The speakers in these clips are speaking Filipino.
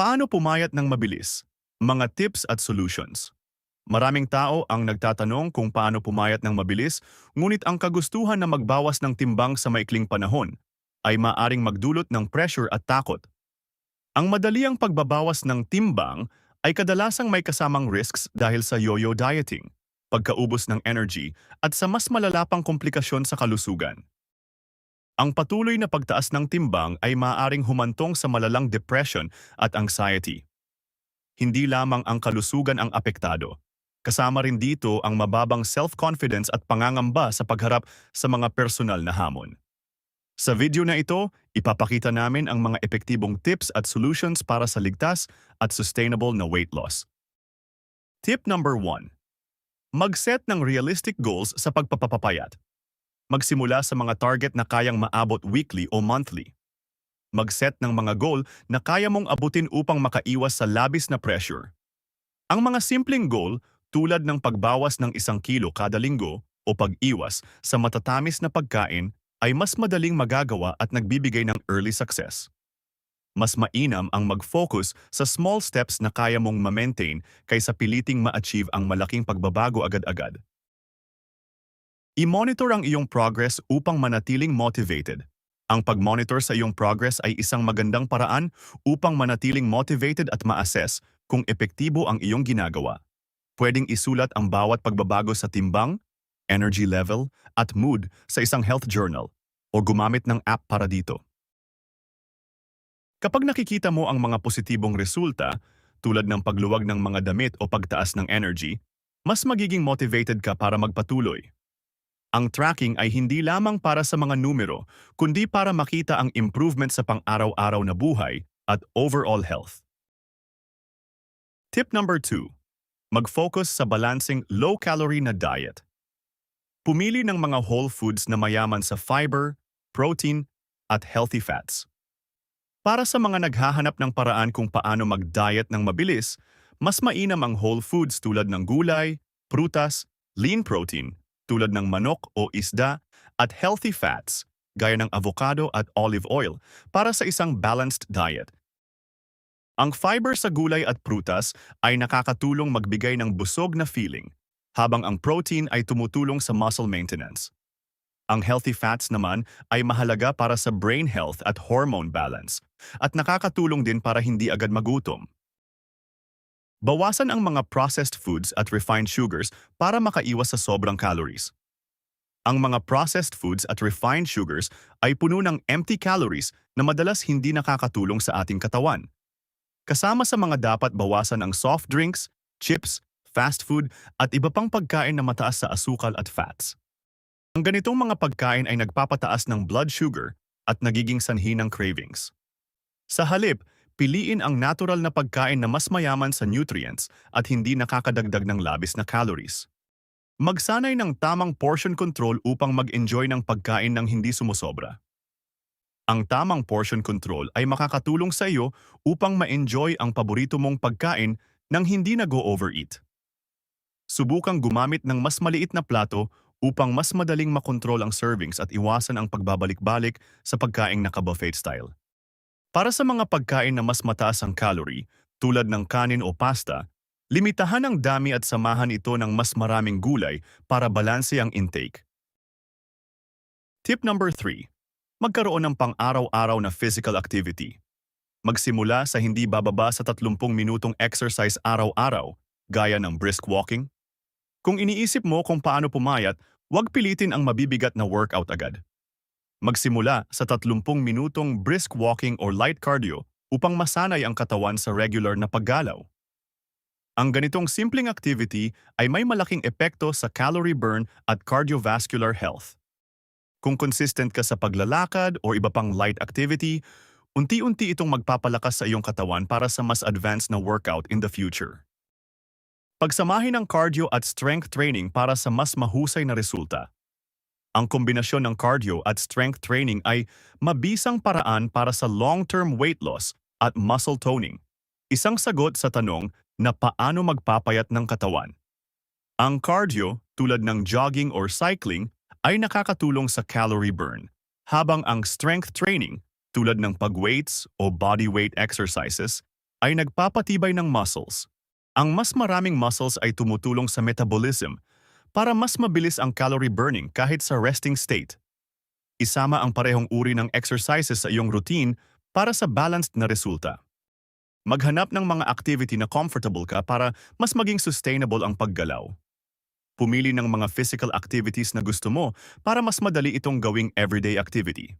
Paano pumayat ng mabilis? Mga tips at solutions. Maraming tao ang nagtatanong kung paano pumayat ng mabilis, ngunit ang kagustuhan na magbawas ng timbang sa maikling panahon ay maaring magdulot ng pressure at takot. Ang madaliang pagbabawas ng timbang ay kadalasang may kasamang risks dahil sa yo-yo dieting, pagkaubos ng energy at sa mas malalapang komplikasyon sa kalusugan. Ang patuloy na pagtaas ng timbang ay maaaring humantong sa malalang depression at anxiety. Hindi lamang ang kalusugan ang apektado. Kasama rin dito ang mababang self-confidence at pangangamba sa pagharap sa mga personal na hamon. Sa video na ito, ipapakita namin ang mga epektibong tips at solutions para sa ligtas at sustainable na weight loss. Tip number 1. Mag-set ng realistic goals sa pagpapapayat. Magsimula sa mga target na kayang maabot weekly o monthly. Mag-set ng mga goal na kaya mong abutin upang makaiwas sa labis na pressure. Ang mga simpleng goal tulad ng pagbawas ng isang kilo kada linggo o pag-iwas sa matatamis na pagkain ay mas madaling magagawa at nagbibigay ng early success. Mas mainam ang mag-focus sa small steps na kaya mong ma-maintain kaysa piliting ma-achieve ang malaking pagbabago agad-agad. I-monitor ang iyong progress upang manatiling motivated. Ang pag-monitor sa iyong progress ay isang magandang paraan upang manatiling motivated at ma-assess kung epektibo ang iyong ginagawa. Pwedeng isulat ang bawat pagbabago sa timbang, energy level, at mood sa isang health journal o gumamit ng app para dito. Kapag nakikita mo ang mga positibong resulta, tulad ng pagluwag ng mga damit o pagtaas ng energy, mas magiging motivated ka para magpatuloy. Ang tracking ay hindi lamang para sa mga numero, kundi para makita ang improvement sa pang-araw-araw na buhay at overall health. Tip number 2. Mag-focus sa balancing low-calorie na diet. Pumili ng mga whole foods na mayaman sa fiber, protein, at healthy fats. Para sa mga naghahanap ng paraan kung paano mag-diet ng mabilis, mas mainam ang whole foods tulad ng gulay, prutas, lean protein, tulad ng manok o isda, at healthy fats, gaya ng avocado at olive oil, para sa isang balanced diet. Ang fiber sa gulay at prutas ay nakakatulong magbigay ng busog na feeling, habang ang protein ay tumutulong sa muscle maintenance. Ang healthy fats naman ay mahalaga para sa brain health at hormone balance at nakakatulong din para hindi agad magutom. Bawasan ang mga processed foods at refined sugars para makaiwas sa sobrang calories. Ang mga processed foods at refined sugars ay puno ng empty calories na madalas hindi nakakatulong sa ating katawan. Kasama sa mga dapat bawasan ang soft drinks, chips, fast food at iba pang pagkain na mataas sa asukal at fats. Ang ganitong mga pagkain ay nagpapataas ng blood sugar at nagiging sanhi ng cravings. Sa halip, piliin ang natural na pagkain na mas mayaman sa nutrients at hindi nakakadagdag ng labis na calories. Magsanay ng tamang portion control upang mag-enjoy ng pagkain ng hindi sumusobra. Ang tamang portion control ay makakatulong sa iyo upang ma-enjoy ang paborito mong pagkain nang hindi nag-overeat. Subukang gumamit ng mas maliit na plato upang mas madaling makontrol ang servings at iwasan ang pagbabalik-balik sa pagkaing naka-buffet style. Para sa mga pagkain na mas mataas ang calorie, tulad ng kanin o pasta, limitahan ang dami at samahan ito ng mas maraming gulay para balanse ang intake. Tip number 3. Magkaroon ng pang-araw-araw na physical activity. Magsimula sa hindi bababa sa 30 minutong exercise araw-araw, gaya ng brisk walking. Kung iniisip mo kung paano pumayat, huwag pilitin ang mabibigat na workout agad. Magsimula sa 30 minutong brisk walking or light cardio upang masanay ang katawan sa regular na paggalaw. Ang ganitong simpleng activity ay may malaking epekto sa calorie burn at cardiovascular health. Kung consistent ka sa paglalakad o iba pang light activity, unti-unti itong magpapalakas sa iyong katawan para sa mas advanced na workout in the future. Pagsamahin ang cardio at strength training para sa mas mahusay na resulta. Ang kombinasyon ng cardio at strength training ay mabisang paraan para sa long-term weight loss at muscle toning. Isang sagot sa tanong na paano magpapayat ng katawan. Ang cardio, tulad ng jogging or cycling, ay nakakatulong sa calorie burn, habang ang strength training, tulad ng pag-weights o body weight exercises, ay nagpapatibay ng muscles. Ang mas maraming muscles ay tumutulong sa metabolism para mas mabilis ang calorie burning kahit sa resting state. Isama ang parehong uri ng exercises sa iyong routine para sa balanced na resulta. Maghanap ng mga activity na comfortable ka para mas maging sustainable ang paggalaw. Pumili ng mga physical activities na gusto mo para mas madali itong gawing everyday activity.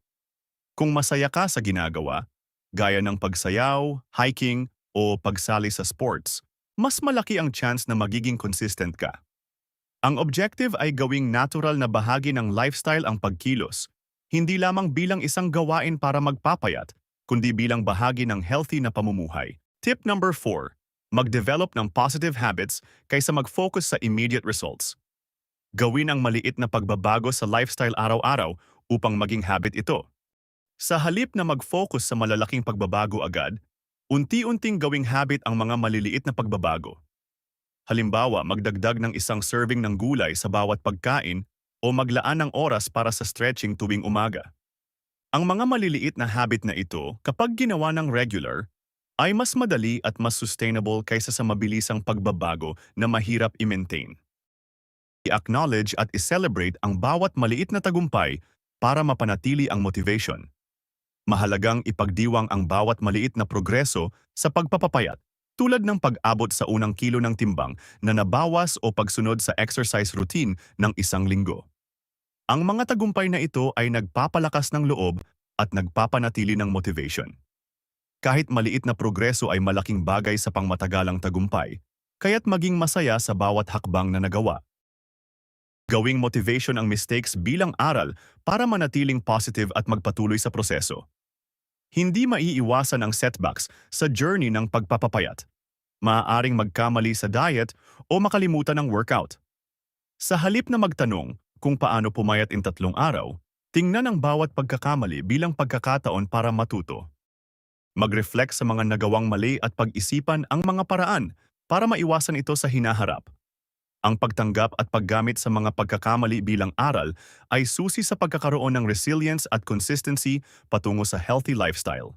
Kung masaya ka sa ginagawa, gaya ng pagsayaw, hiking, o pagsali sa sports, mas malaki ang chance na magiging consistent ka. Ang objective ay gawing natural na bahagi ng lifestyle ang pagkilos, hindi lamang bilang isang gawain para magpapayat, kundi bilang bahagi ng healthy na pamumuhay. Tip number 4. Mag-develop ng positive habits kaysa mag-focus sa immediate results. Gawin ang maliit na pagbabago sa lifestyle araw-araw upang maging habit ito. Sa halip na mag-focus sa malalaking pagbabago agad, unti-unting gawing habit ang mga maliliit na pagbabago. Halimbawa, magdagdag ng isang serving ng gulay sa bawat pagkain o maglaan ng oras para sa stretching tuwing umaga. Ang mga maliliit na habit na ito, kapag ginawa ng regular, ay mas madali at mas sustainable kaysa sa mabilisang pagbabago na mahirap i-maintain. I-acknowledge at i-celebrate ang bawat maliit na tagumpay para mapanatili ang motivation. Mahalagang ipagdiwang ang bawat maliit na progreso sa pagpapapayat tulad ng pag-abot sa unang kilo ng timbang na nabawas o pagsunod sa exercise routine ng isang linggo. Ang mga tagumpay na ito ay nagpapalakas ng loob at nagpapanatili ng motivation. Kahit maliit na progreso ay malaking bagay sa pangmatagalang tagumpay, kaya't maging masaya sa bawat hakbang na nagawa. Gawing motivation ang mistakes bilang aral para manatiling positive at magpatuloy sa proseso. Hindi maiiwasan ang setbacks sa journey ng pagpapapayat. Maaaring magkamali sa diet o makalimutan ng workout. Sa halip na magtanong kung paano pumayat in tatlong araw, tingnan ang bawat pagkakamali bilang pagkakataon para matuto. Mag-reflect sa mga nagawang mali at pag-isipan ang mga paraan para maiwasan ito sa hinaharap. Ang pagtanggap at paggamit sa mga pagkakamali bilang aral ay susi sa pagkakaroon ng resilience at consistency patungo sa healthy lifestyle.